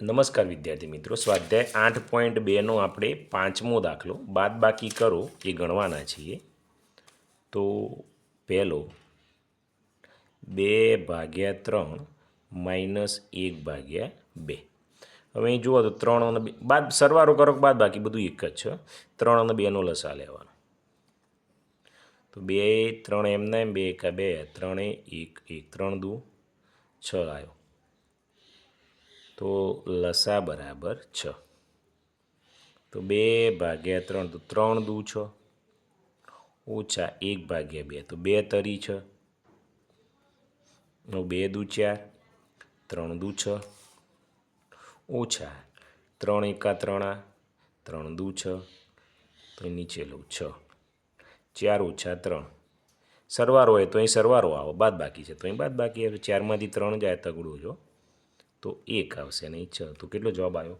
નમસ્કાર વિદ્યાર્થી મિત્રો, સ્વાધ્યાય આઠ પોઈન્ટ બેનો આપણે પાંચમો દાખલો બાદ બાકી કરો, એ ગણવાના છીએ. તો પહેલો, બે ભાગ્યા ત્રણ માઇનસ એક ભાગ્યા બે. હવે અહીં જુઓ તો ત્રણ અને બે, બાદ સરવારો કરો બાદ બાકી, બધું એક જ છે. ત્રણ અને બેનો લસા લેવાનો. તો બે, ત્રણ એમના એમ, બે એકા બે, ત્રણે એક એક, ત્રણ દુ, છ આવ્યો તો લસા બરાબર છ. તો બે ભાગ્યા ત્રણ, તો ત્રણ દુ છ. ઓછા એક ભાગ્યા બે, તો બે તરી છ. બે દુ ચાર, ત્રણ દુ છ. ઓછા ત્રણ એકા ત્રણા, ત્રણ દુ છ. તો નીચે લઉં છ. ચાર ઓછા ત્રણ. સરવારો હોય તો અહીં સરવારો આવો બાદ બાકી છે. તો અહીં બાદ બાકી આવે ચારમાંથી ત્રણ જાય તગડું જો તો એક આવશે નહીં. છ. તો કેટલો જવાબ આવ્યો?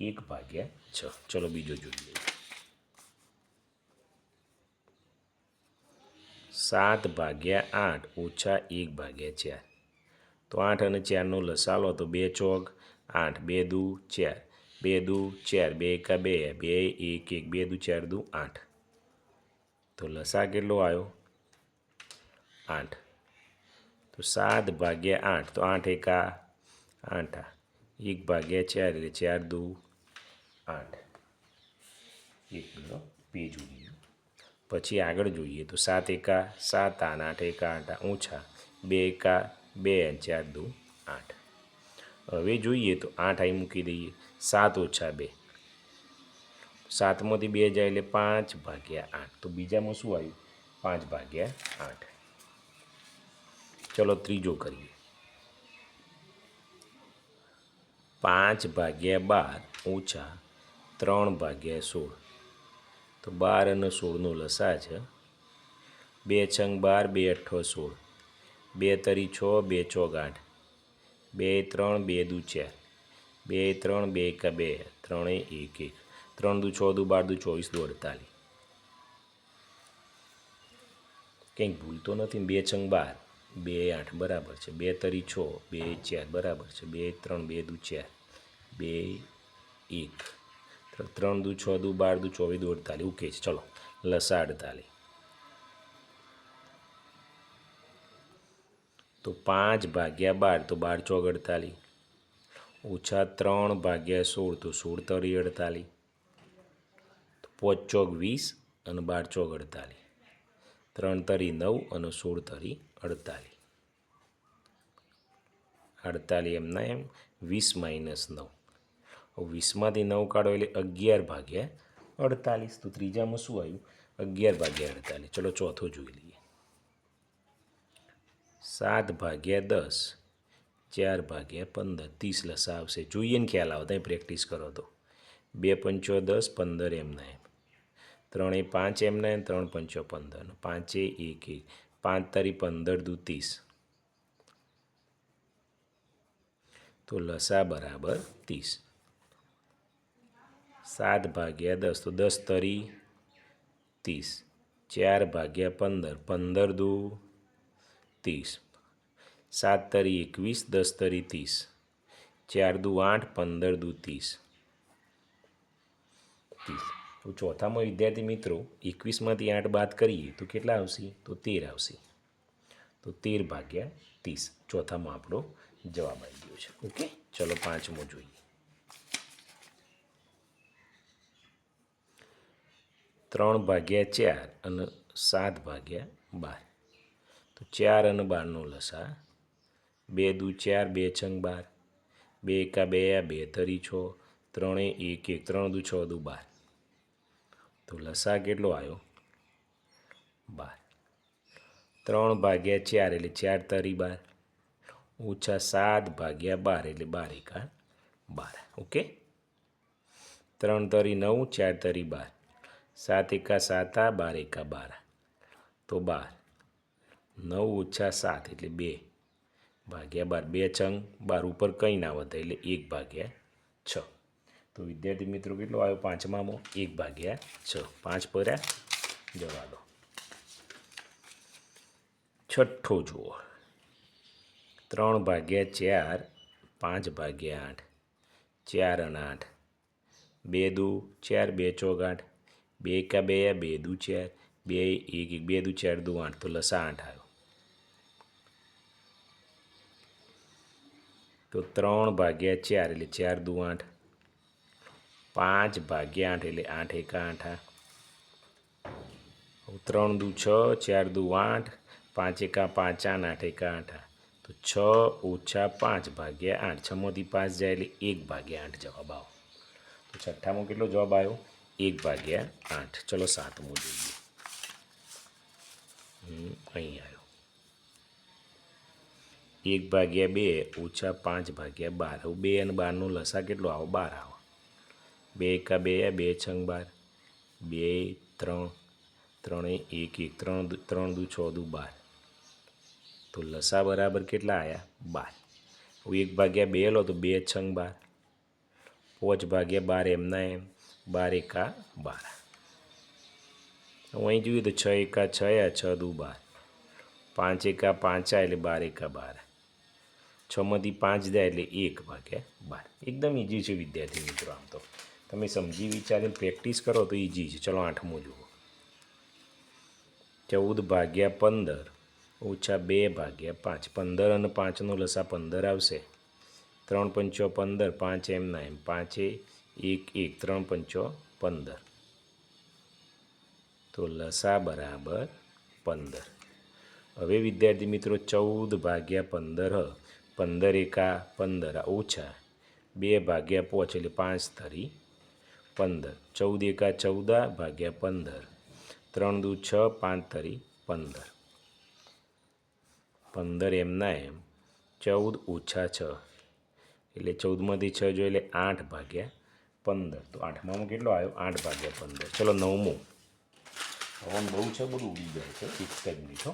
એક ભાગ્યા છ. ચલો બીજો જોઈ લઈએ સાત ભાગ્યા આઠ ઓછા એક ભાગ્યા ચાર. તો આઠ અને ચારનો લસાલો તો બે ચોક, આઠ બે દુ, ચાર. બે દુ, ચાર, બે એકા બે બે એક એક, બે દુ, ચાર દુ, આઠ. તો લસા કેટલો આવ્યો? આઠ. તો સાત ભાગ્યા આઠ. તો આઠ એકા આઠ આ. એક ભાગ્યા ચાર એટલે ચાર દુ આઠ એક મિનિટ પેજ ઉડીએ પછી આગળ જોઈએ તો સાત એકા સાત આઠ આઠ એકા આઠ ઓછા બે એકા બે ચાર દુ આઠ હવે જોઈએ તો આઠ અહીં મૂકી દઈએ સાત ઓછા બે સાતમાંથી બે જાય એટલે પાંચ ભાગ્યા આઠ તો બીજામાં શું આવ્યું પાંચ ભાગ્યા આઠ ચલો ત્રીજો કરીએ પાંચ ભાગ્યા બાર ઓછા ત્રણ ભાગ્યા સોળ. તો બાર અને સોળનો લસા છે. બે છંગ બાર, બે અઠ્ઠો સોળ. બે તરી છ, બે ચોક આઠ. બે ત્રણ, બે દુ ચાર. બે ત્રણ, બે એકા બે. ત્રણે એક એક. ત્રણ દુ છ, દુ બાર, દુ ચોવીસ, દુ અડતાલીસ. કંઈક ભૂલતો નથી બે છંગ બાર. બે આઠ, બરાબર છે. બે તરી છ, બે ચાર, બરાબર છે. બે ત્રણ, બે દુ ચાર, બે એક. ત્રણ દુ છ દુ બાર દુ ચોવીસ દુ અડતાલીસ. ઓકે છે. ચલો. લસા અડતાલીસ. તો પાંચ ભાગ્યા બાર, તો બાર ચોક અડતાલીસ. ઓછા ત્રણ ભાગ્યા સોળ, તો સોળ તરી અડતાલીસ. તો પોચ ચોક વીસ અને બાર ચોક અડતાલીસ. ત્રણ તરી નવ અને સોળ તરી અડતાલીસ અડતાલીસ એમના એમ, વીસ માઇનસ નવ. વીસમાંથી નવ કાઢો એટલે અગિયાર ભાગ્યા અડતાલીસ. તો ત્રીજામાં શું આવ્યું? અગિયાર ભાગ્યા અડતાલીસ. ચલો ચોથો જોઈ લઈએ. સાત ભાગ્યા દસ, ચાર ભાગ્યા પંદર. ત્રીસ લસા આવશે. જોઈએ ને ખ્યાલ આવતા પ્રેક્ટિસ કરો તો. બે પંચો દસ, પંદર એમના એમ. ત્રણે પાંચ એમના એમ ત્રણ પંચો પંદર. પાંચે એક એક. પાંચ તારી પંદર દુ ત્રીસ. તો લસા બરાબર ત્રીસ. સાત ભાગ્યા દસ, તો દસ તરી ત્રીસ. ચાર ભાગ્યા પંદર પંદર દુ ત્રીસ. સાત તરી એકવીસ, દસ તરી ત્રીસ. ચાર દુ આઠ, પંદર દુ ત્રીસ. ત્રીસ. તો ચોથામાં વિદ્યાર્થી મિત્રો, એકવીસમાંથી આઠ બાદ કરીએ તો કેટલા આવશે? તો તેર આવશે. તો તેર ભાગ્યા ત્રીસ. ચોથામાં આપણો જવાબ આવી ગયો છે. ઓકે? ચલો પાંચમો જોઈએ. ત્રણ ભાગ્યા ચાર અને સાત ભાગ્યા બાર. તો ચાર અને બારનો લસા. બે દુ ચાર, બે છંગ બાર. બે એકા બે આ બે તરી છ. ત્રણે એક એક. ત્રણ દુ છ દુ બાર. તો લસા કેટલો આવ્યો બાર. ત્રણ ભાગ્યા ચાર એટલે ચાર તરી બાર. ઓછા સાત ભાગ્યા બાર એટલે બાર એકા બાર. ઓકે? ત્રણ તરી નવ, ચાર તરી બાર. સાત એકા સાત બાર એકા બાર તો બાર. નવ ઓછા સાત એટલે બે. ભાગ્યા બાર. બે છંગ. બાર ઉપર કંઈ ના વધે એટલે એક ભાગ્યા છ. તો વિદ્યાર્થી મિત્રો કેટલો આવ્યો? પાંચમામાં. એક ભાગ્યા છ. પાંચ પર્યા જવા દો. છઠ્ઠો જુઓ. ત્રણ ભાગ્યા ચાર. પાંચ ભાગ્યા આઠ. ચાર અને આઠ. બે દુ ચાર, બે ચોક આઠ. બે એકા બે બે દુ ચાર. બે એક એક, બે દુ ચાર, દુ આઠ. તો લસા આઠ આવ્યો. તો ત્રણ ભાગ્યા ચાર એટલે ચાર દુ આઠ. પાંચ ભાગ્યા આઠ એટલે આઠ એકા આઠ આ ત્રણ દુ છ, ચાર દુ આઠ, પાંચ એકા પાંચ આઠ આઠ એકા આઠ તો છ ઓછા પાંચ ભાગ્યા આઠ. છમાંથી પાંચ જાય એટલે એક ભાગ્યા આઠ જવાબ આવો. તો છઠ્ઠામાં કેટલો જવાબ આવ્યો એક ભાગ્યા આઠ. ચલો સાતમો જોઈએ. અહીં આવ્યો એક ભાગ્યા બે ઓછા પાંચ ભાગ્યા બાર. હવે બે અને બારનો લસા કેટલો આવો? બાર આવો. બે એકા બે બે છંગ બાર. બે, ત્રણ. ત્રણે એક એક. ત્રણ ત્રણ દુ, છ દુ, બાર. તો લસા બરાબર કેટલા આવ્યા બાર. હું એક ભાગ્યા બે લો તો બે છંગ બાર. પાંચ ભાગ્યા બાર એમના એમ. બાર એકા બાર. હું અહીં જોઈએ તો છ એકા છ છ દુ બાર. પાંચ એકા પાંચા એટલે બાર એકા બાર. છમાંથી પાંચ જાય એટલે એક ભાગ્યા બાર. એકદમ ઇઝી છે વિદ્યાર્થી મિત્રો આમ તો. તમે સમજી વિચારીને પ્રેક્ટિસ કરો તો ઇઝી છે. ચલો આઠમું જુઓ. ચૌદ ભાગ્યા પંદર, ઓછા બે ભાગ્યા પાંચ. પંદર અને પાંચનો લસા પંદર આવશે. ત્રણ પંચો પંદર, પાંચ એમના એમ પાંચે એક એક. ત્રણ પંચો પંદર. તો લસા બરાબર પંદર. હવે વિદ્યાર્થી મિત્રો, ચૌદ ભાગ્યા પંદર પંદર એકા પંદર ઓછા બે ભાગ્યા પોચ એટલે પાંચ ધરી પંદર. ચૌદ એકા ચૌદા ભાગ્યા પંદર. ત્રણ દુ છ પાંચ તરી પંદર પંદર એમના એમ. ચૌદ ઓછા છ. એટલે ચૌદમાંથી છ જોઈએ એટલે આઠ ભાગ્યા પંદર. તો આઠમામાં કેટલો આવ્યો? આઠ ભાગ્યા પંદર. ચલો નવમું. હવન બહુ છે, બધું ઉડી જાય છે. એક જ મિનિટ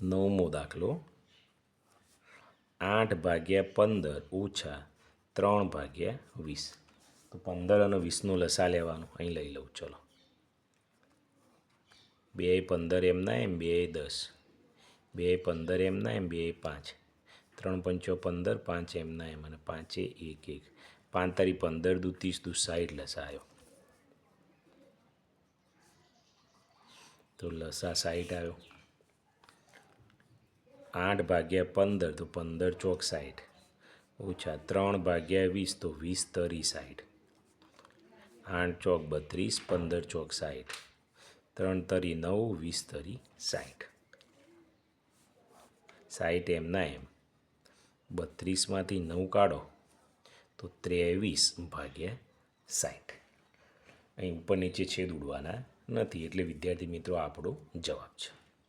નવમો દાખલો. આઠ ભાગ્યા પંદર ઓછા ત્રણ ભાગ્યા વીસ. તો પંદર અને વીસનું લસા લેવાનું. અહીં લઈ લઉં, ચલો. બે પંદર એમના એમ, બે દસ. બે પંદર એમના એમ, બે પાંચ. ત્રણ પંચો પંદર, પાંચ એમના એમ અને પાંચે એક એક. પાંચ તારી પંદર દુ ત્રીસ દુ સાઠ લસા આવ્યો તો લસા સાઠ આવ્યો આઠ ભાગ્યા પંદર, તો પંદર ચોક સાઠ ઓછા ત્રણ ભાગ્યા વીસ તો વીસ તરી સાઠ આઠ ચોક બત્રીસ, પંદર ચોક સાઠ ત્રણ તરી નવ, વીસ તરી સાઠ સાઠ એમના એમ. બત્રીસમાંથી નવ કાઢો તો ત્રેવીસ ભાગ્યા સાઠ અહીં ઉપર નીચે છેદ ઉડવાના નથી એટલે વિદ્યાર્થી મિત્રો આપણો જવાબ છે.